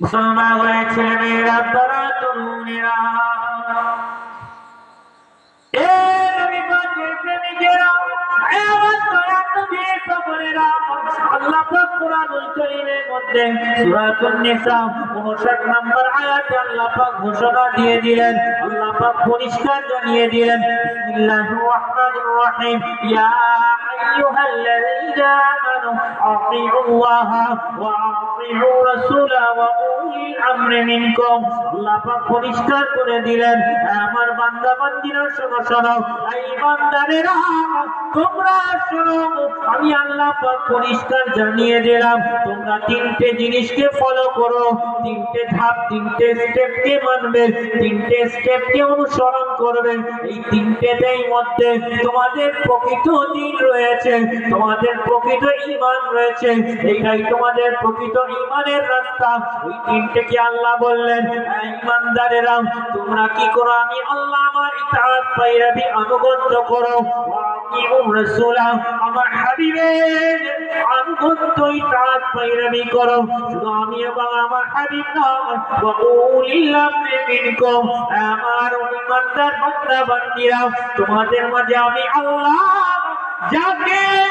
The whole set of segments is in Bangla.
মুসলমান হয়ে ছেলে মেয়েরা তারা তরুণেরা এ নবী পাকের প্রেমিকেরা, এ আমার দয়ার নবীর পাগলেরা, আল্লাহ কোরআনুল কারীমের মধ্যে সূরাতুন নিসা 59 নম্বর আয়াতে আল্লাহ পাক ঘোষণা দিয়ে দিলেন আল্লাহ পরিষ্কার জানিয়ে দিলেন বিসমিল্লাহির রহমানির রহিম ইয়া শোনো আমি আল্লাহ পরিষ্কার জানিয়ে দিলাম, তোমরা তিনটে জিনিসকে ফলো করো, তিনটে ধাপ, তিনটে মানবে, তিনটে অনুসরণ করবে, এই তিনটেতেই মধ্যে তোমাদের প্রকৃত দিন রয়েছে, তোমাদের প্রকৃত ঈমান রয়েছে এইটাই তোমাদের প্রকৃত ঈমানের রাস্তা। ওই তিনটে কি আল্লাহ বললেন? "এই ঈমানদারেরা তোমরা কি করো? আমি আল্লাহ আমার ইতাআত পাইরাবি আনুগত্য করো। আনুগত্য করো। বান্দিরা তোমাদের মাঝে আমি আল্লাহ যাকে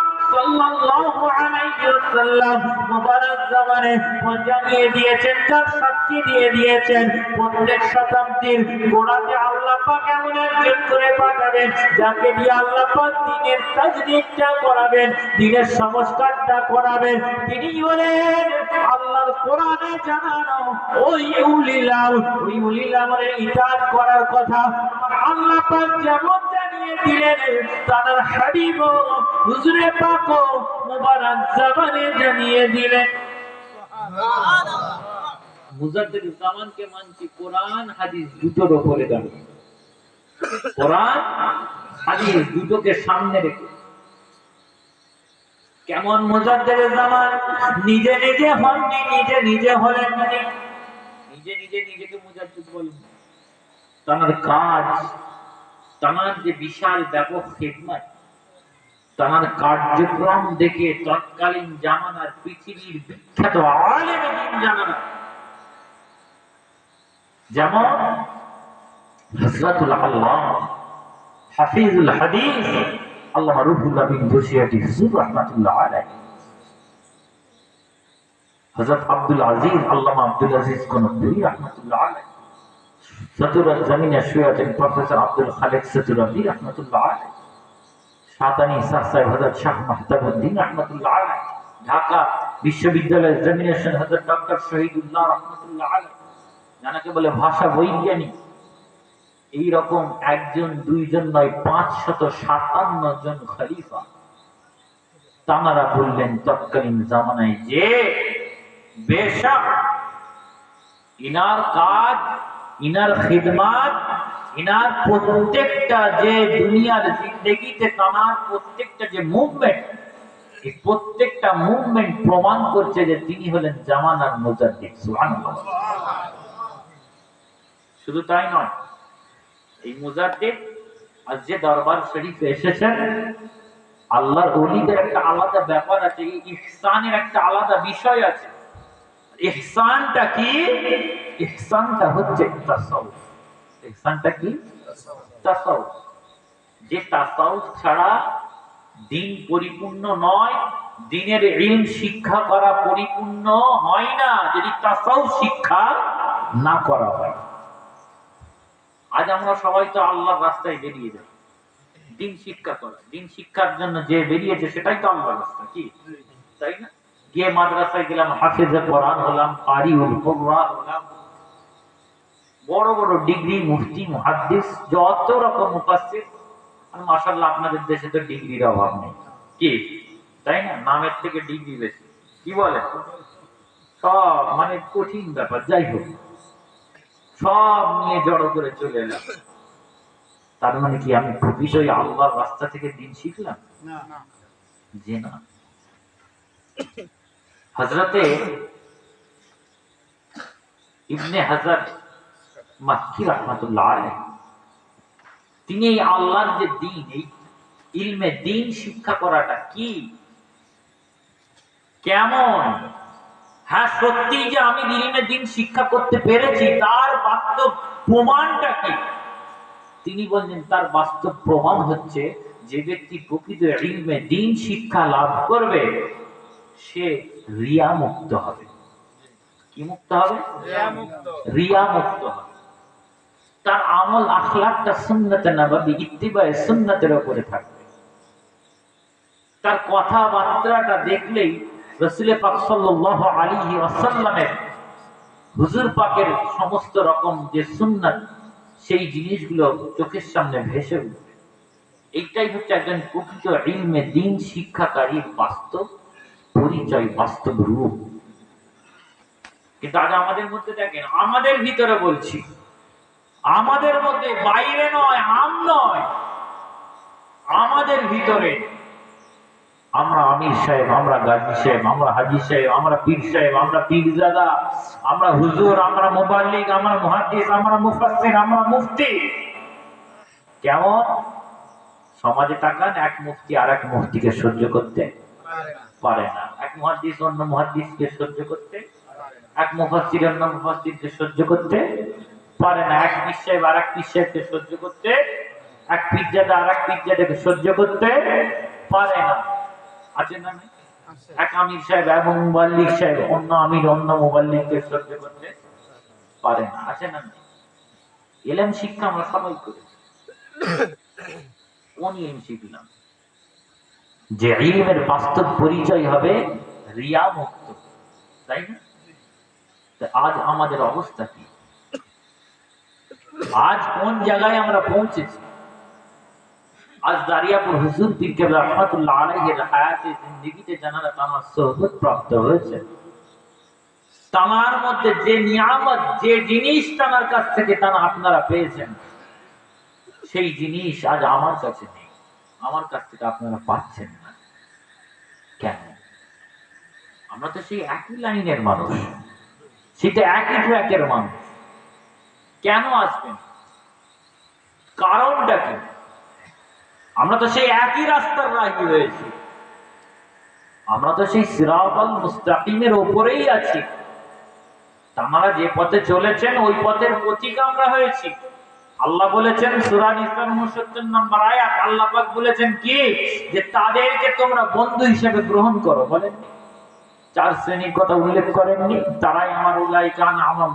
শতাব্দীর আল্লাহ আল্লাহ দিনের করাবেন সংস্কারটা করাবেন। তিনি হলেন আল্লাহর কোরআনে জানানো ওই উলিলাম ওই উলিলামের ইতাত করার কথা। আল্লাহ যেমন জানিয়ে দিলেন তার হাবিব হুজুরে পাক মুবারক জামানে জানিয়ে দিলেন। মুজাদ্দিদ জামানকে মানছি কোরআন হাদিস দুটোর উপরে দাঁড়িয়ে কোরআন হাদিস দুটোকে সামনে রেখে। কেমন মুজাদ্দিদ জামান? নিজে নিজে হননি নিজে নিজে হলেন। নিজে নিজে নিজেকে মুজাদ্দিদ বলেন। তার কাজ তার যে বিশাল ব্যাপক খেদমত তার কার্যক্রম দেখে তৎকালীন জামানার পৃথিবীর বিখ্যাত আলেম যেমন হযরতুল আল্লাহ, হাফিজুল হাদিস, আল্লাহ রুহুল্লাহ বিন বসিয়াটি হুজুর রাহমাতুল্লাহ আলাইহি। হযরত আব্দুল আজিজ, আল্লামা আব্দুল আজিজ কোনদুরি রাহমাতুল্লাহ আলাইহি। জমিনে শুয়ে আছেন প্রফেসর আব্দুল খালেক রাহমাতুল্লাহ আলাইহি। সাতানি শাহ সাহেব হযরত শাহ মাহতাবুদ্দিন, রাহমাতুল্লাহ আলাইহি। ঢাকা বিশ্ববিদ্যালয়ের হযরত ডক্টর শহীদুল্লাহ, রাহমাতুল্লাহ জানাকে বলে ভাষা একজন, দুইজন নয় পাঁচ শত সাতান্ন জন খলিফা। তানারা বললেন, তৎকালীন জামানায় যে বেশক, ইনার কাজ ইনার খিদমাত, ইনার প্রত্যেকটা যে দুনিয়ার জিন্দগিতে তানার প্রত্যেকটা যে মুভমেন্ট, এই প্রত্যেকটা মুভমেন্ট প্রমাণ করছে যে তিনি হলেন জামানার মুজাদ্দিদ, সুবহানাল্লাহ। শুধু তাই নয়, এই মুজাদ্দিদ আজ যে দরবার শরীফে এসেছেন, আল্লাহর ওলিদের একটা আলাদা ব্যাপার আছে ইহসানের একটা আলাদা বিষয় আছে। ইহসানটা কি? ইহসানটা হচ্ছে ইহসানটা কি? যে তাসাউফ ছাড়া দিন পরিপূর্ণ নয়, দিনের ইলম শিক্ষা করা পরিপূর্ণ হয় না, যদি তাসাউফ শিক্ষা না করা হয়। আজ আমরা সবাই তো আল্লাহর রাস্তায় বেরিয়ে যাই। দিন শিক্ষা করা, দিন শিক্ষার জন্য যে বেরিয়েছে সেটাই তো আল্লাহর রাস্তা, কি? তাই না? গিয়ে মাদ্রাসায় গেলাম, হাফেজে কোরআন হলাম কারি হলাম। বড় বড় ডিগ্রি মুফতি মুহাদ্দিস যত রকম মুফাসসির আর মাশাআল্লাহ আপনাদের দেশে তো ডিগ্রির অভাব নেই। কি? তাই না? নামের থেকে ডিগ্রি বেশি। কি বলে সব মানে কঠিন ব্যাপার যাই হোক। সব নিয়ে জড়ো করে চলে এলাম। তার মানে কি আমি বিষয় আল্লাহর রাস্তা থেকে দিন শিখলাম? যে না। হজরতে ইবনে হাজার মাক্কি রহমাতুল্লাহ তিনি এই আল্লাহর যে দিন এই ইলমে দিন শিক্ষা করাটা কি? কেমন? হ্যাঁ সত্যি যে আমি ইলমে দিন শিক্ষা করতে পেরেছি তার বাস্তব প্রমাণটা কি? তিনি বললেন তার বাস্তব প্রমাণ হচ্ছে যে ব্যক্তি প্রকৃত ইলমে দিন শিক্ষা লাভ করবে সে রিয়া মুক্ত হবে। কি মুক্ত হবে? রিয়া মুক্ত হবে। তার আমল আখলাকটা সুন্নতে নববী, ইত্তিবায়ে সুন্নতের উপরে থাকবে। তার কথাবার্তাটা দেখলেই রসুল পাক সাল্লাল্লাহু আলাইহি ওয়াসাল্লামের হুজুর পাকের সমস্ত রকম যে সুন্নাত, সেই জিনিসগুলো চোখের সামনে ভেসে উঠবে। এইটাই হচ্ছে একজন প্রকৃত ইলমে দিন শিক্ষাকারীর বাস্তব পরিচয়, বাস্তব রূপ। কিন্তু আজ আমাদের মধ্যে দেখেন, আমাদের ভিতরে বলছি আমাদের মধ্যে বাইরে নয়, আম নয়। আমাদের ভিতরে আমরা আমির সাহেব, আমরা গাজী সাহেব, আমরা হাজি সাহেব, আমরা পীর সাহেব, আমরা পীরজাদা, আমরা হুজুর, আমরা মোবাল্লিক, আমরা মুহাদ্দিস, আমরা মুফাসসির, আমরা মুফতি। কেমন? সমাজে তাকান, এক মুফতি আর এক মুফতিকে সহ্য করতে পারে না। এক মুহাদ্দিস অন্য মুহাদ্দিসকে সহ্য করতে, এক মুফাসসির অন্য মুফাসসিরকে সহ্য করতে পারে না। এক পীর সাহেব আর এক পীর সাহেবকে সহ্য করতে এক পিজ্জাদা আর এক পিজ্জাদাকে সহ্য করতে পারে না। আছে না এক আমির সাহেব এবং মুবাল্লিক সাহেব অন্য আমির অন্য মুবাল্লিককে সহ্য করতে পারে না। আছে না? এলেম শিক্ষা আমরা সবাই করি। কোন ইলম শিখলাম যে ইলমের বাস্তব পরিচয় হবে রিয়া মুক্ত তাই না? আজ আমাদের অবস্থা কি? আজ কোন জায়গায় আমরা পৌঁছেছি? আজ দারিয়াপুর হুজুর পীর রহমাতুল্লাহ আলাইহির হায়াতে জিন্দেগিতে জানারা তামার সোহবত প্রাপ্ত হয়েছে। তামার মধ্যে যে নিয়ামত, যে জিনিস তামার কাছ থেকে তারা আপনারা পেয়েছেন, সেই জিনিস আজ আমার কাছে নেই। আমার কাছ থেকে আপনারা পাচ্ছেন না। কেন? আমরা তো সেই একই লাইনের মানুষ। সেটা একই ট্র্যাকের মানুষ। কেন আসবেন? কারণটা কি? আমরা তো সেই একই রাস্তার রাহি হয়েছি। আমরা তো সেই সিরাতাল মুস্তাকিমের ওপরেই আছি। তারা যে পথে চলেছেন, ওই পথের পথিক আমরা হয়েছি। আল্লাহ বলেছেন, সূরা নিসার 69 নম্বর আয়াত, আল্লাহ পাক বলেছেন কি? যে তাদেরকে তোমরা বন্ধু হিসেবে গ্রহণ করো। বলেন চার শ্রেণির কথা উল্লেখ করেননি? তারাই আমার উলাই কান আমার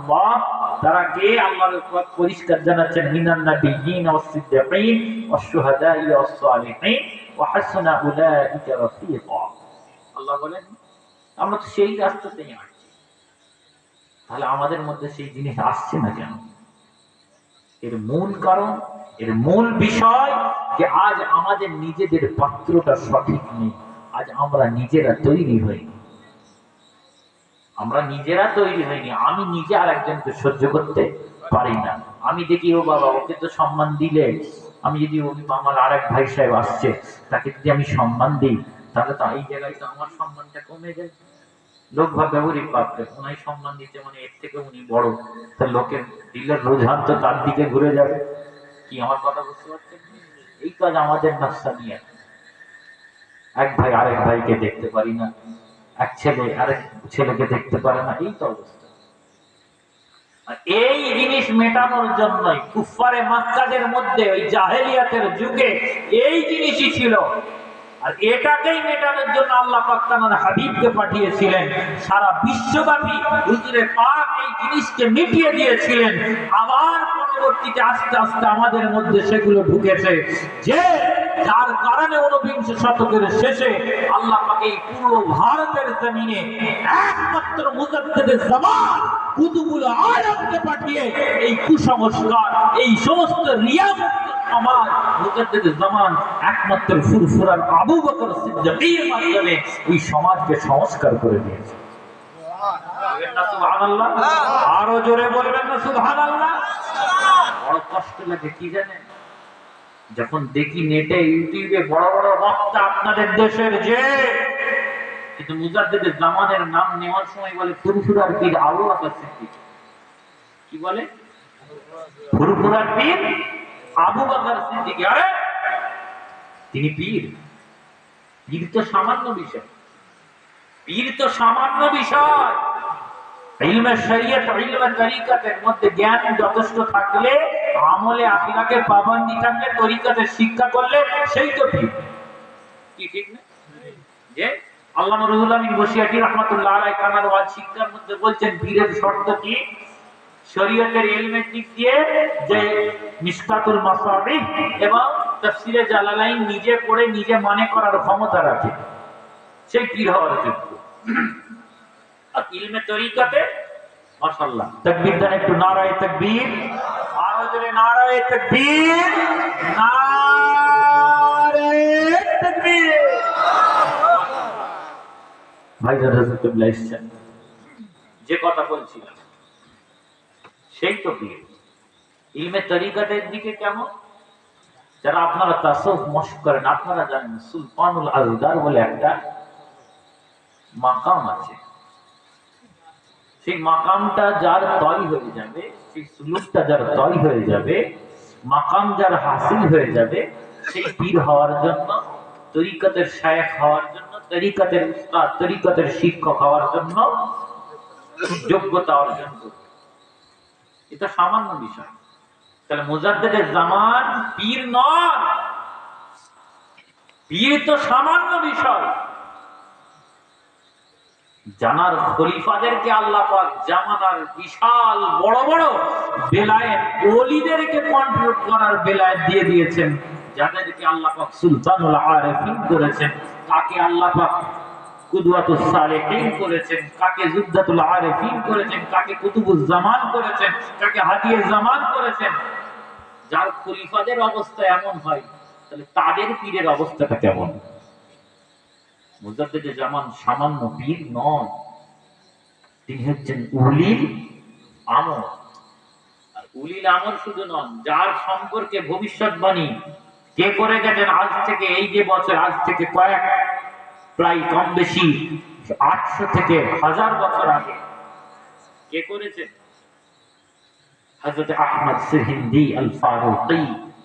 তারা কে আল্লাহর পাক পরিষ্কার জানাচ্ছেন মিনান নাবিয়িন ওয়াস সিদ্দিকিন ওয়াস শুহাদাই ওয়াস সালিহিন ওয়া হাসানা উলাইকা রাফিকা. আল্লাহ বলেন, আমরা তো সেই রাস্তাতেই আসছি তাহলে আমাদের মধ্যে সেই জিনিস আসছে না কেন? এর মূল কারণ, এর মূল বিষয় যে আজ আমাদের নিজেদের পাত্রটা সঠিক নেই। আজ আমরা নিজেরা তৈরি হইনি আমরা নিজেরা তৈরি হইনি। আমি নিজে আর একজনকে সহ্য করতে পারি না। আমি দেখি, ও বাবা, ওকে তো সম্মান দিলে। আমি যদি ও আমার আর এক ভাই সাহেব আসছে, তাকে যদি আমি সম্মান দিই, তাহলে তো এই জায়গায় তো আমার সম্মানটা কমে যায়। লোক ভাবে ওরে বাপরে ওনাই সম্মান দিতে মানে এর থেকে উনি বড়। তা লোকের দিলের রোজান তো তার দিকে ঘুরে যাবে। কি আমার কথা বুঝতে পারছেন? এই কাজ আমাদের নাস্তা নিয়ে। এক ভাই আরেক ভাইকে দেখতে পারি না। এক ছেলে, আরেক ছেলেকে দেখতে পারে না, এই তো অবস্থা। এই জিনিস মেটানোর জন্যই কুফারে মাক্কাদের মধ্যে, ওই জাহেলিয়াতের যুগে এই জিনিসই ছিল। আর এটাকেই মেটানোর জন্য আল্লাহ পাক তার হাবিবকে পাঠিয়েছিলেন। সারা বিশ্বব্যাপী হুজুরে পাক এই জিনিসকে মিটিয়ে দিয়েছিলেন। আবার পরবর্তীতে আস্তে আস্তে আমাদের মধ্যে সেগুলো ঢুকেছে। যে যার কারণে ঊনবিংশ শতকের শেষে আল্লাহ পাক এই পুরো ভারতের জমিনে একমাত্র মুজাদ্দিদের জামান কুতুবুল আলমকে পাঠিয়ে এই কুসংস্কার এই সমস্ত রিয়ামুক্ত সমাজ মুজাদ্দিদের জামান একমাত্র ফুরফুরার আবু বকর সিদ্দিকের মাধ্যমে এই সমাজকে সংস্কার করে দিয়েছে? আরও জোরে বলবেন না সুবহানাল্লাহ? বড় কষ্ট লাগে, কি জানেন যখন দেখি নেটে ইউটিউবে বড় বড় বক্তা আপনাদের দেশের যে, কিন্তু মুজাদ্দিদের জামানের নাম নেওয়ার সময় বলে, ফুরফুরার পীর আবু বকর সিদ্দিক। কি বলে? ফুরফুরার পীর আবু বকর সিদ্দিক, আরে! তিনি পীর। পীর তো সামান্য বিষয়। পীর তো সামান্য বিষয়। ইলমে শরীয়ত, ইলমে তরিকতের মধ্যে জ্ঞান যথেষ্ট থাকলে আমলে আখিরাকে পাবন্দি থাকলে তরিকতের শিক্ষা করলে সেই তো পীর কি ঠিক না? যে আল্লাহ আমিন বসিয়াটি রহমাতুল্লাহ আলাই কানার ওয়াজ শিক্ষার মধ্যে বলছেন পীরের শর্ত কি? শরীয়তের দিক দিয়ে যে মিসকাতুল এবং তাফসিরে জালালাইন নিজে পড়ে নিজে মনে করার ক্ষমতা রাখে, সেই পীর হওয়ার যোগ্য। আর ইলমে তরিকাতে, মাশাআল্লাহ তাকবীর দেন একটু নারায় তাকবীর। জোরে নারায়ে তাকবীর নারায়ে তাকবীর। ভাইজান রাসূলুল্লাহ এসেছেন যে কথা বলছিলাম, সেই তো পীর ইলমে তরিকাতের দিকে কেমন? যারা আপনারা তাসব মশ করেন, আপনারা জানেন, সুলতানুল আজগার বলে একটা মাকাম আছে। সেই মাকামটা যার তয় হয়ে যাবে সেই সুলুকটা যার তয় হয়ে যাবে, মাকাম যার হাসিল হয়ে যাবে, সেই পীর হওয়ার জন্য, তরিকতের শায়েখ হওয়ার জন্য, তরিকতের উস্তাদ, তরিকতের শিক্ষক হওয়ার জন্য যোগ্যতা অর্জন করবে। এটা সামান্য বিষয়। তাহলে মুজাদ্দেদের জামান পীর নন পীর তো সামান্য বিষয়। জানার খলিফাদেরকে আল্লাহ পাক জামানার বিশাল বড় বড় বেলায়েত ওলিদেরকে কন্ট্রোল করার বেলায়েত দিয়ে দিয়েছেন, যাদেরকে আল্লাহ পাক সুলতানুল করেছেন, কাকে আল্লাহ পাক করেছেন, কাকে আরিফিন করেছেন, কাকে জামান করেছেন, কাকে হাদিয়ে জামান করেছেন। যার খলিফাদের অবস্থা এমন হয়, তাহলে তাদের পীরের অবস্থাটা কেমন? মুজাদ্দেদে জামান সামান্য পীর নন। তিনি হচ্ছেন উলিল আমর। আর উলিল আমর শুধু নন, যার সম্পর্কে ভবিষ্যৎবাণী কে করে গেছেন আজ থেকে এই যে বছর, আজ থেকে কয়েক, প্রায় কম বেশি আটশো থেকে হাজার বছর আগে। কে করেছেন? হযরত আহমদ সিরহিন্দি আল ফারুকি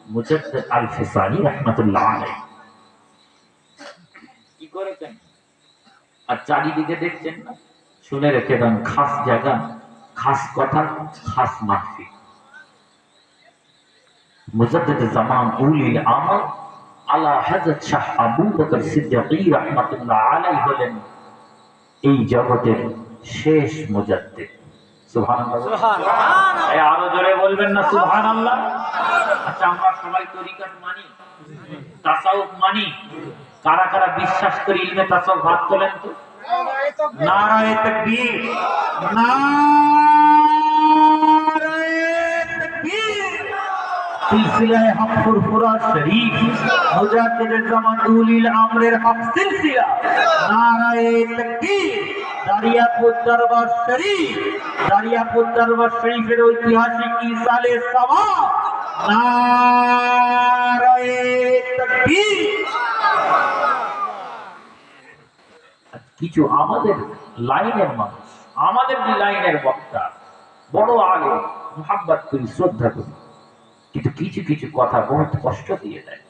মুজাদ্দিদ আল ফিসানি রাহমাতুল্লাহ আলাইহি। করেছেন। আর চারিদিকে দেখছেন না? শুনে রেখে দেন খাস জায়গা, খাস কথা, খাস মাহফিল মুজাদ্দিদ জামান উলিল আমল আলা হযরত শাহ আবু বকর সিদ্দিকী রাহমাতুল্লাহ আলাইহি হলেন এই জগতের শেষ মুজাদ্দিদ। আরও জোরে বলবেন না সুবহানাল্লাহ? আচ্ছা আমরা সবাই মানি মানি। কারা কারা বিশ্বাস করি ইলমে তাসাউফ হাত তোলেন তো? নারায়ে তাকবীর। নারায়ে তাকবীর। সিলসিলায়ে হক ফুরফুরা শরীফ। মুজাদ্দিদের জামান আমরের হক সিলসিলা। নারায়ে তাকবীর। দারিয়াপুর দরবার শরীফ দারিয়াপুর দরবার শরীফের ঐতিহাসিক ইসালে কিছু আমাদের লাইনের মানুষ, আমাদের যে লাইনের বক্তা, বড় আগে মোহাব্বত করি শ্রদ্ধা করি। কিন্তু কিছু কিছু কথা বহুত কষ্ট দিয়ে দেয়।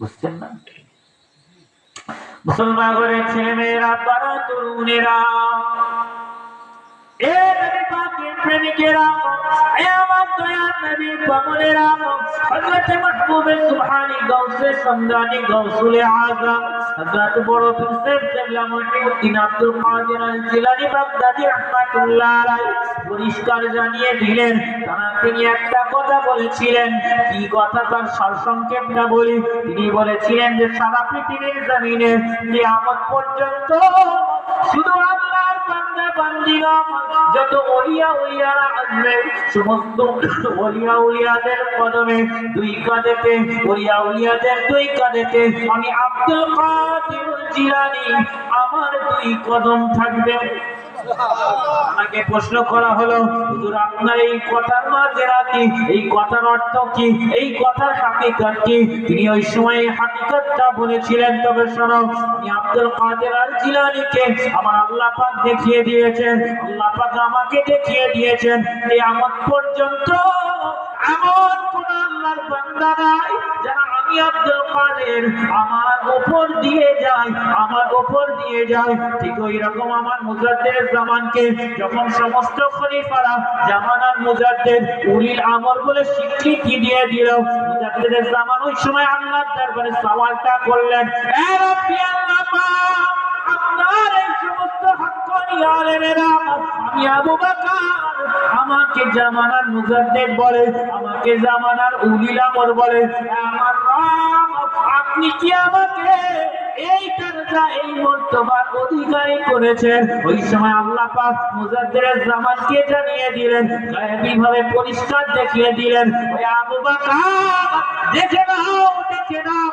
বুঝছেন না? মুসলমান করে ছেলে মেয়েরা বড় তরুণেরা। পরিষ্কার জানিয়ে দিলেন, তারা তিনি একটা কথা বলেছিলেন। কি কথা? তার সারসংক্ষেপটা বলি। তিনি বলেছিলেন যে, সারা পৃথিবীর জমিনে কিয়ামত পর্যন্ত শুধু আল্লাহর বান্দা বান্দিরা যত ওলিয়া উলিয়ারা আসবে, সমস্ত ওলিয়া উলিয়াদের কদমে দুই কাঁধেতে ওলিয়া উলিয়াদের দুই কাঁধেতে আমি আব্দুল কাদের জিলানি, আমার দুই কদম থাকবে। আমাকে প্রশ্ন করা হলো, হুজুর, আপনার এই কথার মাঝে কি এই কথার অর্থ কি? এই কথার হাকিকত কি? তিনি ওই সময় হাকিকতটা বলেছিলেন, তবে শোনো, আমি আব্দুল কাদের আর জিলানিকে আমার আল্লাহ পাক দেখিয়ে দিয়েছেন, আল্লাহ পাক আমাকে দেখিয়ে দিয়েছেন এই আমার পর্যন্ত এমন কোন আল্লাহর বান্দা নাই যারা আমি আব্দুল কাদের আমার উপর দিয়ে যায়, আমার উপর দিয়ে যায়। ঠিক ওই রকম আমার মুজাদ্দের জামানকে যখন সমস্ত খলিফারা জামানার মুজাদ্দের উলিল আমর বলে স্বীকৃতি দিয়ে দিল মুজাদ্দের জামান ওই সময় আল্লাহর দরবারে সওয়ালটা করলেন, এ রব্বি আল্লাহ আপনার এই সমস্ত আমাকে জামানার মুজাদ্দেদ বলে আমাকে জামানার উলিলামর বলে আমার আপনি কি আমাকে এই দরজা এই মর্তবার অধিকারী করেছেন। ওই সময় আল্লাহ পাক মুজাদ্দের জামানকে জানিয়ে দিলেন গায়েবী ভাবে পরিষ্কার দেখিয়ে দিলেন, ওই আবু বকর, দেখে নাও দেখে নাও,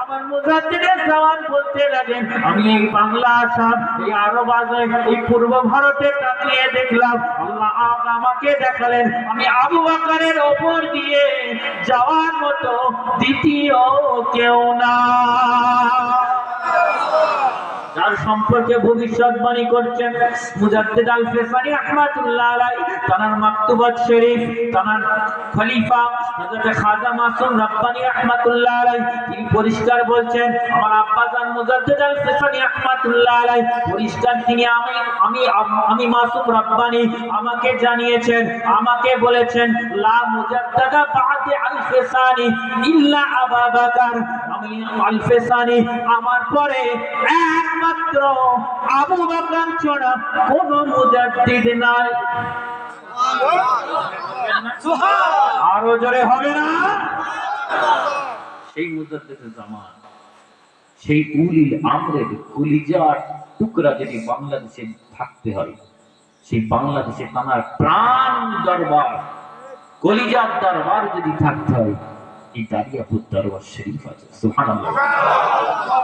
আমার মুজাদ্দের জামান বলতে লাগেন আমি এই বাংলা আসাম, এই আরব আজম, এই পূর্ব ভারতে তাকিয়ে দেখলাম, আল্লাহ আমাকে দেখালেন, আমি আবু বকরের ওপর দিয়ে যাওয়ার মতো দ্বিতীয় কেউ না। সম্পর্কে ভবিষ্যৎবাণী করছেন মুজাদ্দিদ আল ফেসানি রাহমাতুল্লাহ আলাইহি তানার মাকতুবাত শরীফ, তানার খলিফা হযরত খাজা মাসুম রব্বানি রাহমাতুল্লাহ আলাই, তিনি পরিষ্কার বলছেন, আমার আব্বা জান মুজাদ্দিদ আল ফেসানি রাহমাতুল্লাহ আলাই, পরিষ্কার তিনি আমি আমি আমি মাসুম রব্বানি, আমাকে জানিয়েছেন, আমাকে বলেছেন, লা মুজাদ্দাদা বাদে আল ফেসানি ইল্লা আবা বকর। আমি আল ফেসানি আমার পরে একমাত্র আবু বকর ছাড়া কোনো মুজাদ্দিদ নাই। আরও জোরে হবে না? সেই মুজাদ্দিদের জামান সেই উলিল আমরের কলিজার টুকরা যদি বাংলাদেশে থাকতে হয় সেই বাংলাদেশে তানার প্রাণ দরবার কলিজার দরবার যদি থাকতে হয় এই দাঁড়িয়াপুর দরবার শরীফ আছে। সুবহানাল্লাহ।